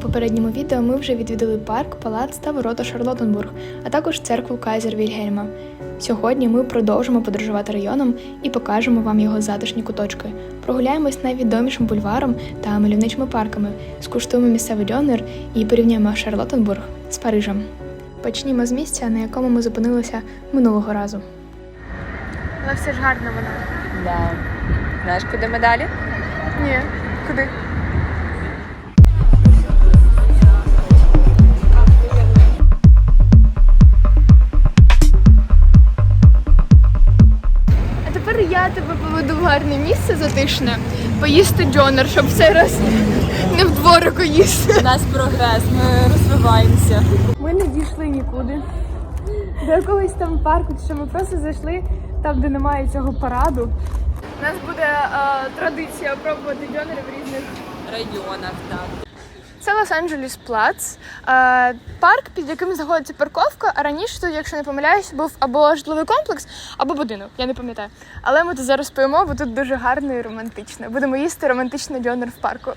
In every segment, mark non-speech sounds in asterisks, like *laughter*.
попередньому відео ми вже відвідали парк, палац та ворота Шарлоттенбург, а також церкву Кайзер Вільгельма. Сьогодні ми продовжимо подорожувати районом і покажемо вам його затишні куточки. Прогуляємось найвідомішим бульваром та мальовничими парками, скуштуємо місцевий дьонер і порівняємо Шарлоттенбург з Парижем. Почнімо з місця, на якому ми зупинилися минулого разу. Але все ж гарно воно. Да. Знаєш, куди ми далі? Ні, куди? Гарне місце затишне, поїсти джонер, щоб в цей раз не в дворику їсти. У нас прогрес, ми розвиваємося. Ми не дійшли нікуди. До якогось там парку, що ми просто зайшли там, де немає цього параду. У нас буде е, традиція пробувати дьонери в різних Районах, так. Це Лос-Анджелес Плац, е, парк, під яким знаходиться парковка. А раніше тут, якщо не помиляюсь, був або житловий комплекс, або будинок. Я не пам'ятаю. Але ми тут зараз поїмо, бо тут дуже гарно і романтично. Будемо їсти романтичний дьонер в парку.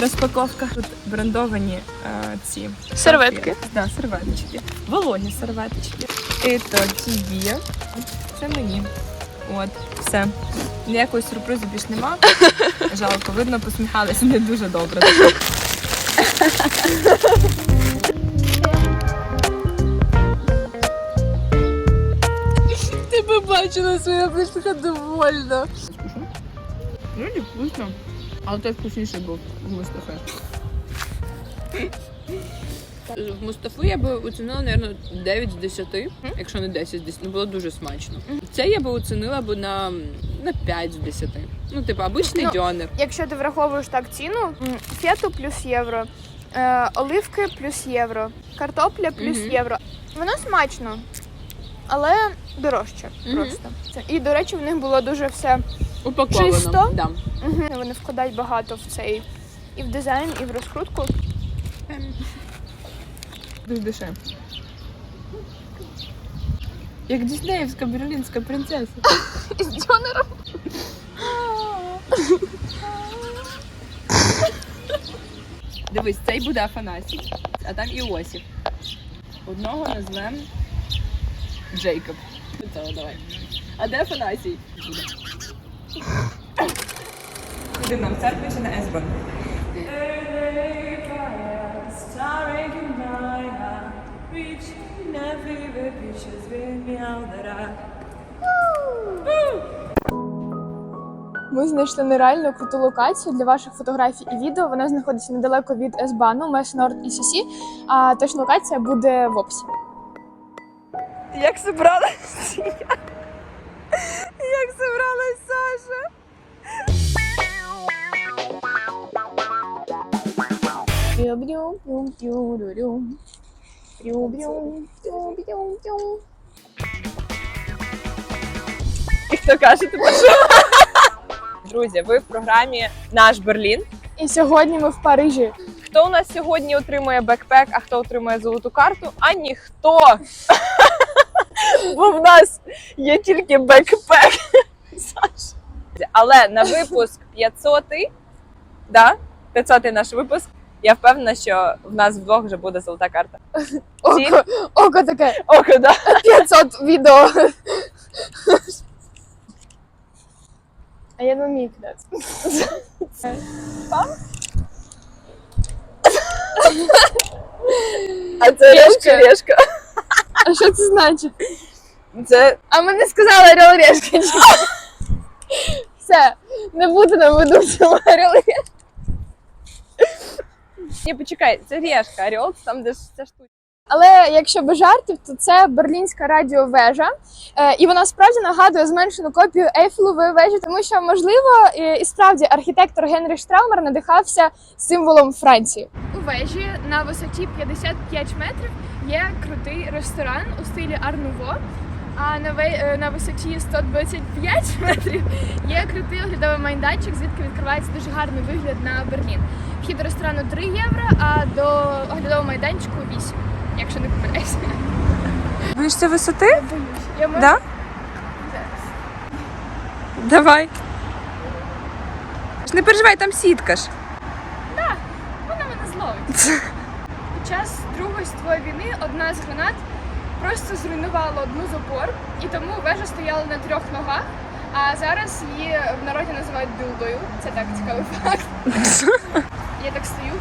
Розпаковка. Тут брендовані е, ці Серветки. Да, серветочки. Вологі серветочки. І то є. Це мені. От, все. Ніякого сюрпризу більш нема. *laughs* Жалко, видно, посміхалися не дуже добре. Ти би бачила своя близька довольна. Вроді вкусно. Але той вкусніший був в Мустафи. В Мустафу я би оцінила, мабуть, 9 з 10, якщо не 10 з 10. Ну, було дуже смачно. Це я би оцінила б на, на 5 з 10. Ну, типу, обичний Ну, дьонер. Якщо ти враховуєш так ціну, м, фету плюс євро, е, оливки плюс євро, картопля плюс Мгм. євро. Воно смачно, але дорожче Мгм. просто. Це- І, до речі, в них було дуже все Упаковано. Чисто? Да. Угу. Вони вкладають багато в цей і в дизайн, і в розкрутку. Дуже дешев. Як Діснеївська берлінська принцеса. *laughs* Із дьонером. Дивись, цей буде Афанасій, а там Іосиф. Одного назвемо Джейкоб. Це давай. А де Афанасій? Куди нам церкві чи на Есбан? Ми знайшли нереально круту локацію для ваших фотографій і відео. Вона знаходиться недалеко від С-бану, Мес Норд і Сісі. А точна локація буде в описі. Як собралась? Як собралась І хто каже, ти пішов? Друзі, ви в програмі Наш Берлін. І сьогодні ми в Парижі. Хто у нас сьогодні отримує бекпек, а хто отримує золоту карту? А ніхто. *laughs* Бо в нас є тільки бекпек. Але на випуск 500, да? 500 наш випуск. Я впевнена, що в нас вдвох вже буде золота карта. Око, око таке Око, да? 500 відео. А я не вмію кидати. А це Решка. решка, решка. А що це значить? Це А ми не сказали Орел Решка. *laughs* Все, не буде нам ведучого Орел Ні, почекай, це решка, орел, там де ж ця штука. Але якщо без жартів, то це берлінська радіовежа, Е, і вона справді нагадує зменшену копію Ейфелевої вежі, тому що можливо і, справді архітектор Генріх Штраумер надихався символом Франції. У вежі на висоті 55 метрів є крутий ресторан у стилі Арнуво. А на, ве- е, на висоті 125 метрів є крутий оглядовий майданчик, звідки відкривається дуже гарний вигляд на Берлін. Вхід до ресторану 3 євро, а до оглядового майданчику 8, якщо не помиляюся. Боїшся висоти? Я боюсь. Я можу... Да? Давай. Не переживай, там сітка ж. Так, Вона мене зловить. *laughs* Під час Другої світової війни одна з гранат просто зруйнувала одну з опор, і тому вежа стояла на трьох ногах. А зараз її в народі називають дилдою. Це так цікавий факт. *laughs* Я так стою.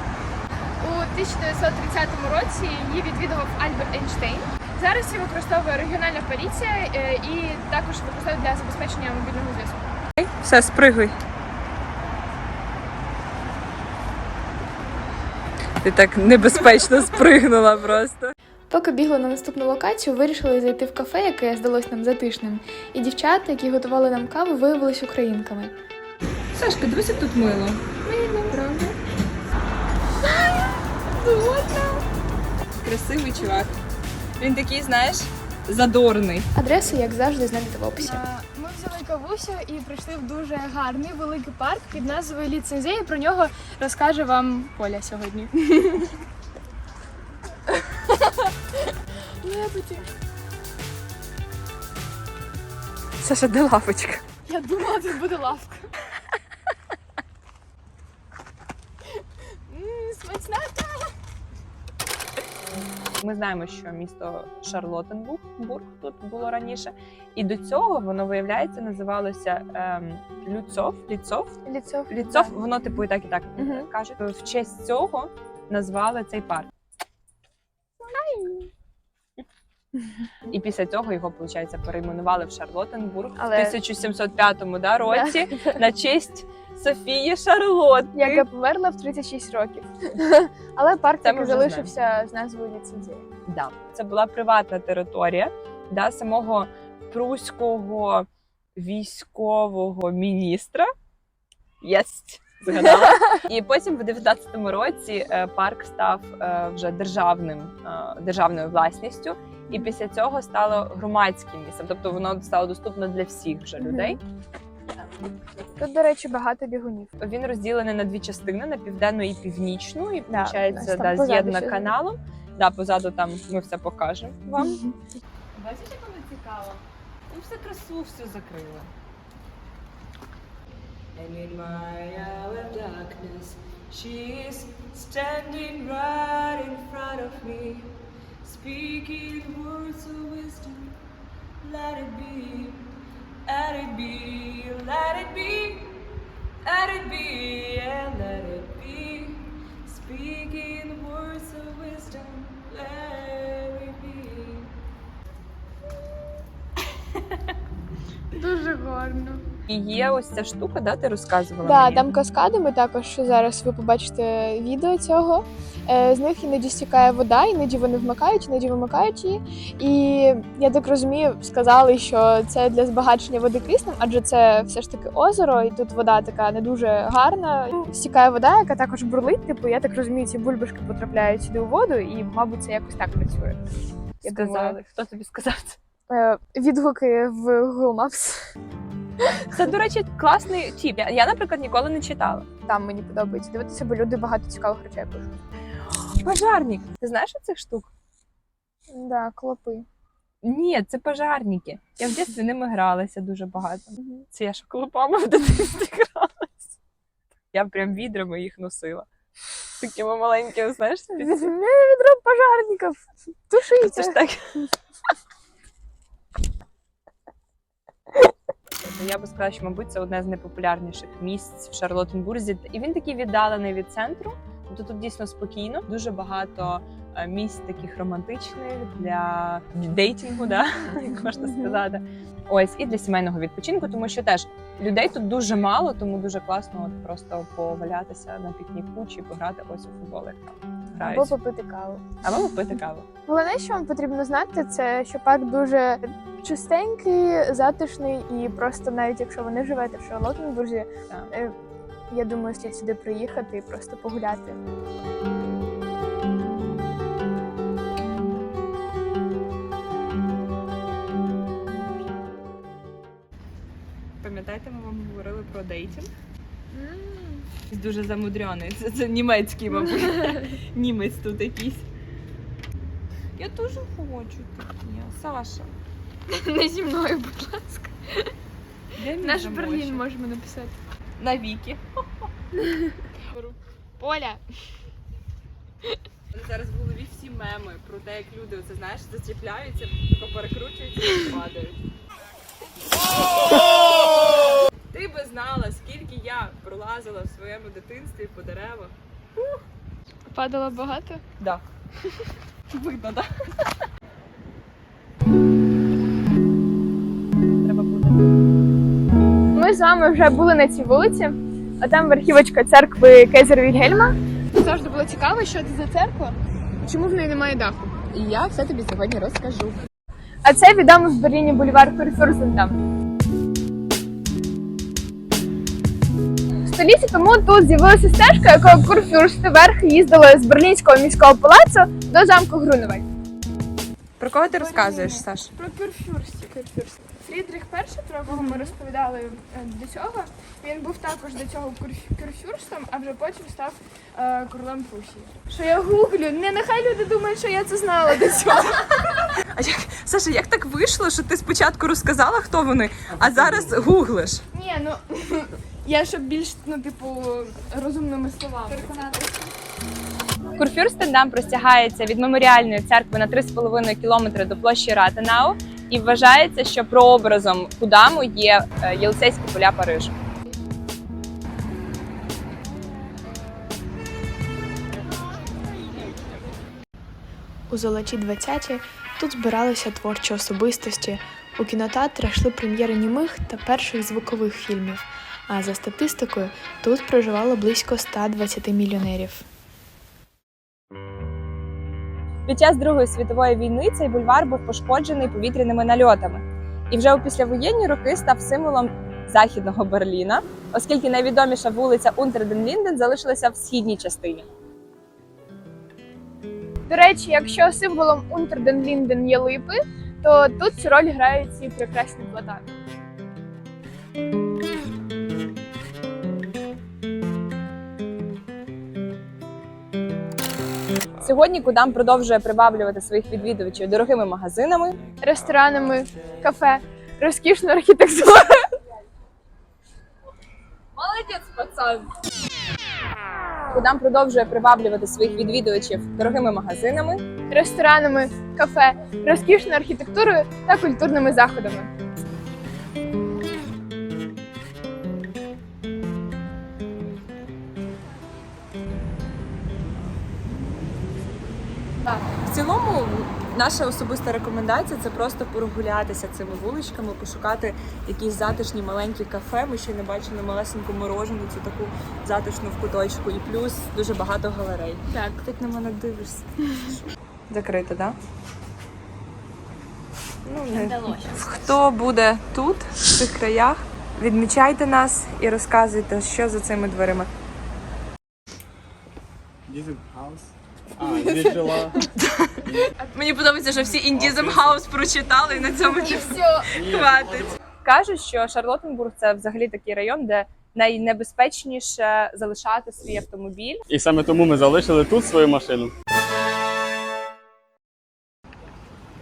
У 1930 році її відвідував Альберт Ейнштейн. Зараз її використовує регіональна поліція е, і також використовують для забезпечення мобільного зв'язку. Все, спригуй. Ти так небезпечно спригнула просто. Поки бігли на наступну локацію, вирішили зайти в кафе, яке здалось нам затишним. І дівчата, які готували нам каву, виявилися українками. Сашка, дивися тут мило. Красивий чувак. Він такий, знаєш, задорний. Адресу, як завжди, знайдете в описі. Ми взяли кавусю і прийшли в дуже гарний великий парк під назвою Ліцензія. Про нього розкаже вам Поля сьогодні. *laughs* Саша, де лавочка? Я думала, тут буде лавка. Смачна. Ми знаємо, що місто Шарлоттенбург Бург тут було раніше, і до цього воно виявляється називалося ем, Люцов. Ліцов. Ліцо. Ліцов, воно типу і так і так Мгм. кажуть. В честь цього назвали цей парк. І після цього його, виходить, перейменували в Шарлоттенбург Але- в 1705 да, році *laughs* на честь Софії Шарлотти. Яка померла в 36 років. *laughs* Але парк Це ми таки вже залишився з назвою ліцензія. Да. Це була приватна територія да, самого пруського військового міністра. Єсть! Згадала. І потім в 19-му році е, парк став е, вже державним, е, державною власністю, і після цього стало громадським місцем. Тобто воно стало доступно для всіх вже людей. Тут, до речі, багато бігунів. Він розділений на дві частини: на південну і північну, і Да, виходить, да, з'єднана каналом. Да, позаду там ми все покажемо вам. Бачиш, як воно цікаво? Ну все красу, все закрили. And in my hour of darkness, she's standing right in front of me, speaking words of wisdom. Let it be, let it be, let it be, let it be, and let it be, speaking words of wisdom. Let it be. *laughs* Дуже гарно. І є ось ця штука, да, ти розказувала. Да, мені? там каскади. Ми також зараз ви побачите відео цього. Е, З них іноді стікає вода, іноді вони вмикають, іноді вимикають її. І я так розумію, сказали, що це для збагачення води киснем, адже це все ж таки озеро, і тут вода така не дуже гарна. Стікає вода, яка також бурлить. Типу, я так розумію, ці бульбашки потрапляють сюди у воду, і, мабуть, це якось так працює. Я сказали. думаю. Хто тобі сказав це? Е, Відгуки в Google Maps. *laughs* Це, до речі, класний тіп. Я, я, наприклад, ніколи не читала. Там мені подобається дивитися, бо люди багато цікавих речей пишуть. *gasps* Пожарник. Ти знаєш цих штук? Да, клопи. Ні, це пожарники. Я в дитинстві *laughs* ними гралася дуже багато. Це я шоколопами в дитинстві *laughs* гралася. Я прям відрами їх носила. Такими маленькими, знаєш, спеці- відро пожарників. Це ж так. Я би сказала, що, мабуть, це одне з найпопулярніших місць в Шарлоттенбурзі. І він такий віддалений від центру. Тобто тут дійсно спокійно. Дуже багато е, місць таких романтичних для дейтингу, да? *laughs* як можна сказати. Ось і для сімейного відпочинку, тому що теж людей тут дуже мало, тому дуже класно от просто повалятися на пікніку чи пограти ось у футбол, як там грають. Або попити каву. Або попити каву. Головне, що вам потрібно знати, це що парк дуже чистенький, затишний, і просто навіть якщо ви не живете в Шарлоттенбурзі, е, я думаю, слід сюди приїхати і просто погуляти. Пам'ятаєте, ми вам говорили про дейтинг? Дуже замудрений. Це, це німецький, мабуть. *laughs* Німець тут якийсь. Я дуже хочу такі, Саша. *laughs* Не зі мною, будь ласка. Наш Берлін можемо написати. На віки. *laughs* Оля. Зараз в голові всі меми про те, як люди оце знаєш, зачіпляються, тако перекручуються і падають. Ти би знала, скільки я пролазила в своєму дитинстві по деревах. Падало багато. Да. *laughs* Видно, да? Ми з вами вже були на цій вулиці, а там верхівочка церкви Кейзера Вільгельма. Завжди було цікаво, що це за церква і чому в неї немає даху. І я все тобі сьогодні розкажу. А це відомий в Берліні бульвар Курфюрзенда. Століття тому тут з'явилася стежка, якою Курфюрсти верх їздили з Берлінського міського палацу до замку Груневаль. Про кого ти розказуєш, Саш? Про Курфюрстів. Фрідріх І, про якого ми розповідали е, до цього, він був також до цього курф- курфюрстом, а вже потім став е, королем Прусії. Що я гуглю? Не нехай люди думають, що я це знала до цього. *laughs* А як Саша, як так вийшло, що ти спочатку розказала, хто вони, а зараз гуглиш? Ні, ну *laughs* я щоб більш ну, типу, розумними словами. Курфюрстендам простягається від меморіальної церкви на 3,5 кілометри до площі Ратенау і вважається, що прообразом Кудаму є е, Єлисейські поля Парижу. У золоті 20-ті тут збиралися творчі особистості. У кінотеатрах йшли прем'єри німих та перших звукових фільмів. А за статистикою тут проживало близько 120 мільйонерів. Під час Другої світової війни цей бульвар був пошкоджений повітряними нальотами, і вже у післявоєнні роки став символом західного Берліна, оскільки найвідоміша вулиця Унтерден-Лінден залишилася в східній частині. До речі, якщо символом Унтерден-Лінден є липи, то тут цю роль грають ці прекрасні платани. Сьогодні Кудам продовжує приваблювати своїх відвідувачів дорогими магазинами, ресторанами, кафе, розкішну архітектуру. Молодець, пацан! Кудам продовжує приваблювати своїх відвідувачів дорогими магазинами, ресторанами, кафе, розкішною архітектурою та культурними заходами. В цілому, наша особиста рекомендація це просто прогулятися цими вуличками, пошукати якісь затишні маленькі кафе. Ми ще не бачили малесеньку мороженицю, таку затишну в куточку, і плюс дуже багато галерей. Так. Ти на мене дивишся. Закрито, так? Ну, не Хто буде тут, в цих краях, відмічайте нас і розказуйте, що за цими дверима. Дізель хаус. Мені подобається, що всі індізем хаус прочитали і на цьому І все. *laughs* хватить. Кажуть, що Шарлоттенбург це взагалі такий район, де найнебезпечніше залишати свій автомобіль. І саме тому ми залишили тут свою машину.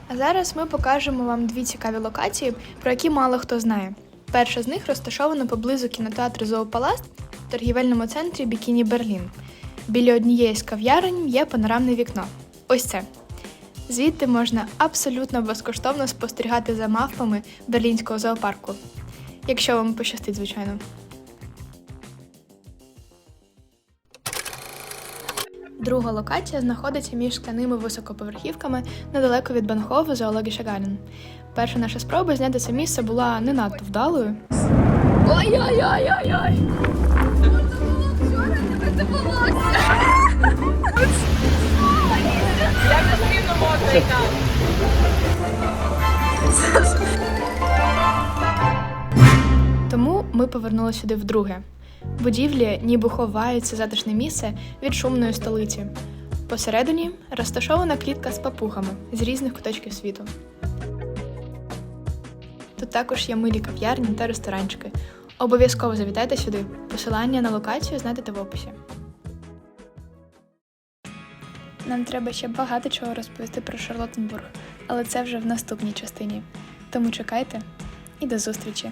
А зараз ми покажемо вам дві цікаві локації, про які мало хто знає. Перша з них розташована поблизу кінотеатру Зоопаласт в торгівельному центрі Бікіні Берлін. Біля однієї з кав'ярень є панорамне вікно. Ось це. Звідти можна абсолютно безкоштовно спостерігати за мавпами берлінського зоопарку. Якщо вам пощастить, звичайно. Друга локація знаходиться між скляними високоповерхівками недалеко від Банхову Зоологіша Галін. Перша наша спроба зняти це місце була не надто вдалою, Ой-ой-ой-ой-ой. Тому ми повернули сюди вдруге. Будівлі ніби ховаються затишне місце від шумної столиці. Посередині розташована клітка з папугами з різних куточків світу. Тут також є милі кав'ярні та ресторанчики. Обов'язково завітайте сюди. Посилання на локацію знайдете в описі. Нам треба ще багато чого розповісти про Шарлоттенбург, але це вже в наступній частині. Тому чекайте і до зустрічі!